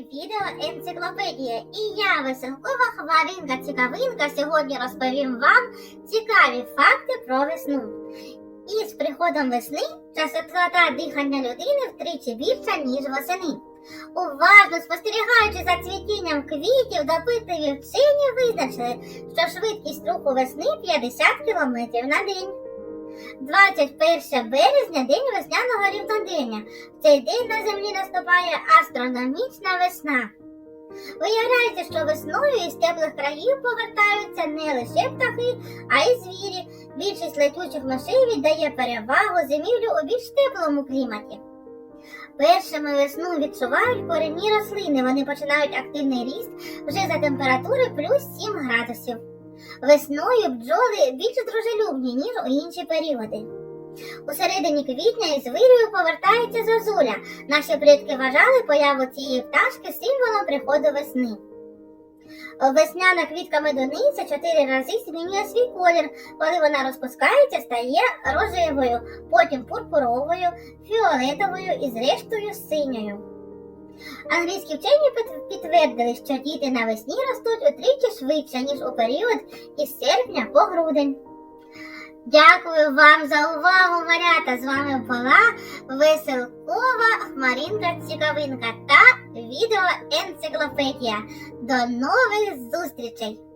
відео енциклопедія. І я, веселкова хмаринка цікавинка, сьогодні розповім вам цікаві факти про весну. І з приходом весни частота дихання людини втричі більша, ніж восени. Уважно спостерігаючи за цвітінням квітів, допитливі вчені визначили, що швидкість руху весни 50 км на день. 21 березня день весняного рівнодення. В цей день на землі наступає астрономічна весна. Виявляється, що весною із теплих країв повертаються не лише птахи, а й звірі. Більшість летучих мишей віддає перевагу зимівлю у більш теплому кліматі. Першими весну відчувають корінні рослини. Вони починають активний ріст вже за температури плюс 7 градусів. Весною бджоли більш дружелюбні, ніж у інші періоди. У середині квітня із вирію повертається зозуля. Наші предки вважали появу цієї пташки символом приходу весни. Весняна квітка медуниця чотири рази змінює свій колір. Коли вона розпускається, стає рожевою, потім пурпуровою, фіолетовою і зрештою синьою. Англійські вчені підтвердили, що діти навесні ростуть утричі швидше, ніж у період із серпня по грудень. Дякую вам за увагу, малята! З вами була веселкова хмаринка цікавинка та відео енциклопедія. До нових зустрічей!